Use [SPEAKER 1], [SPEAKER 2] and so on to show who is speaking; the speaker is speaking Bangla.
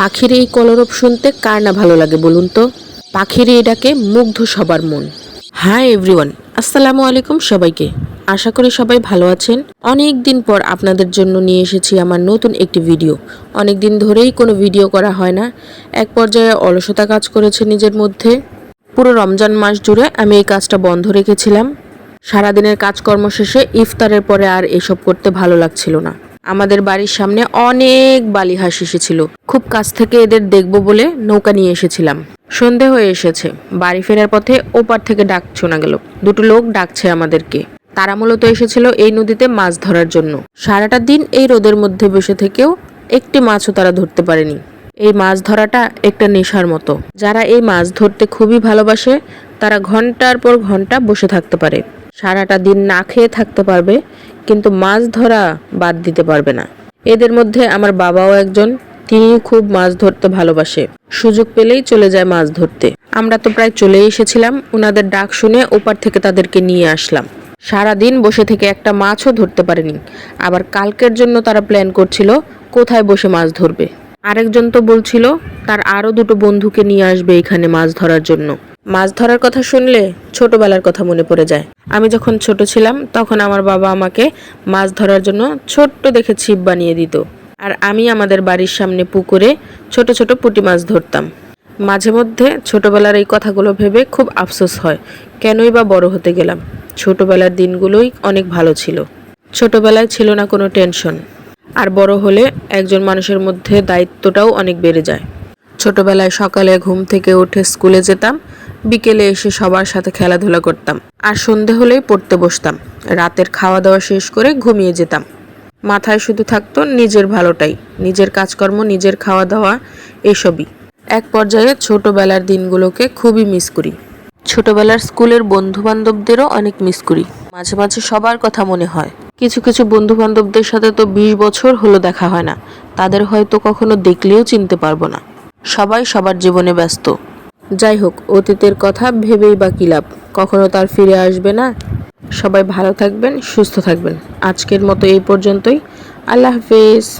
[SPEAKER 1] পাখির এই কলরব শুনতে কার না ভালো লাগে বলুন তো? পাখির এই ডাকে মুগ্ধ সবার মন। হ্যাঁ এভরিওয়ান, আসসালামু আলাইকুম সবাইকে। আশা করি সবাই ভালো আছেন। অনেক দিন পর আপনাদের জন্য নিয়ে এসেছি আমার নতুন একটি ভিডিও। অনেক দিন ধরেই কোনো ভিডিও করা হয় না। এক পর্যায়ে অলসতা কাজ করেছে নিজের মধ্যে। পুরো রমজান মাস জুড়ে আমি এই কাজটা বন্ধ রেখেছিলাম। সারাদিনের কাজকর্ম শেষে ইফতারের পরে আর এসব করতে ভালো লাগছিল না। আমাদের বাড়ির সামনে অনেক বালি হাঁস এসেছিল। খুব কাছ থেকে এদের দেখব বলে নৌকা নিয়ে এসেছিলাম। সন্ধে হয়ে এসেছে। বাড়ি ফেরার পথে ওপার থেকে ডাক শোনা গেল। দুটো লোক ডাকছে আমাদেরকে। তারা মূলত এসেছিল এই নদীতে মাছ ধরার জন্য। সারাটা দিন এই রোদের মধ্যে বসে থেকেও একটি মাছও তারা ধরতে পারেনি। এই মাছ ধরাটা একটা নেশার মতো। যারা এই মাছ ধরতে খুবই ভালোবাসে, তারা ঘণ্টার পর ঘণ্টা বসে থাকতে পারে। সারাটা দিন না খেয়ে থাকতে পারবে কিন্তু মাছ ধরা বাদ দিতে পারবে না। এদের মধ্যে আমার বাবাও একজন তিনি খুব মাছ ধরতে ভালোবাসে। সুযোগ পেলেই চলে যায় মাছ ধরতে। আমরা তো প্রায় চলে এসেছিলাম ওনাদের ডাক শুনে ওপার থেকে তাদেরকে নিয়ে আসলাম। সারা দিন বসে থেকে একটা মাছও ধরতে পারেনি। আবার কালকের জন্য তারা প্ল্যান করছিল, কোথায় বসে মাছ ধরবে। আরেকজন তো বলছিল, তার আরও দুটো বন্ধুকে নিয়ে আসবে এখানে মাছ ধরার জন্য। মাছ ধরার কথা শুনলে ছোটবেলার কথা মনে পড়ে যায়। আমি যখন ছোট ছিলাম, তখন আমার বাবা আমাকে মাছ ধরার জন্য ছোট্ট দেখে ছিপ বানিয়ে দিত। আর আমি আমাদের বাড়ির সামনে পুকুরে ছোট ছোট পুঁটি মাছ ধরতাম। মাঝে মধ্যে ছোটবেলার এই কথাগুলো ভেবে খুব আফসোস হয়, কেনই বা বড় হতে গেলাম। ছোটবেলার দিনগুলোই অনেক ভালো ছিল। ছোটবেলায় ছিল না কোনো টেনশন। আর বড় হলে একজন মানুষের মধ্যে দায়িত্বটাও অনেক বেড়ে যায়। ছোটবেলায় সকালে ঘুম থেকে উঠে স্কুলে যেতাম বিকেলে এসে সবার সাথে খেলাধুলা করতাম। আর সন্ধে হলেই পড়তে বসতাম। রাতের খাওয়া দাওয়া শেষ করে ঘুমিয়ে যেতাম। মাথায় শুধু থাকতো নিজের ভালোটাই। নিজের কাজকর্ম, নিজের খাওয়া দাওয়া এসবই। এক পর্যায়ে ছোটবেলার দিনগুলোকে খুবই মিস করি। ছোটবেলার স্কুলের বন্ধু বান্ধবদেরও অনেক মিস করি। মাঝে মাঝে সবার কথা মনে হয়। কিছু কিছু বন্ধু বান্ধবদের সাথে তো বিশ বছর হলো দেখা হয় না। তাদের হয়তো কখনো দেখলেও চিনতে পারব না। সবাই সবার জীবনে ব্যস্ত। যাই হোক, অতীতের কথা ভেবেই বা কী লাভ? কখনো তার ফিরে আসবে না। সবাই ভালো থাকবেন, সুস্থ থাকবেন। আজকের মতো এই পর্যন্তই। আল্লাহ হাফেজ।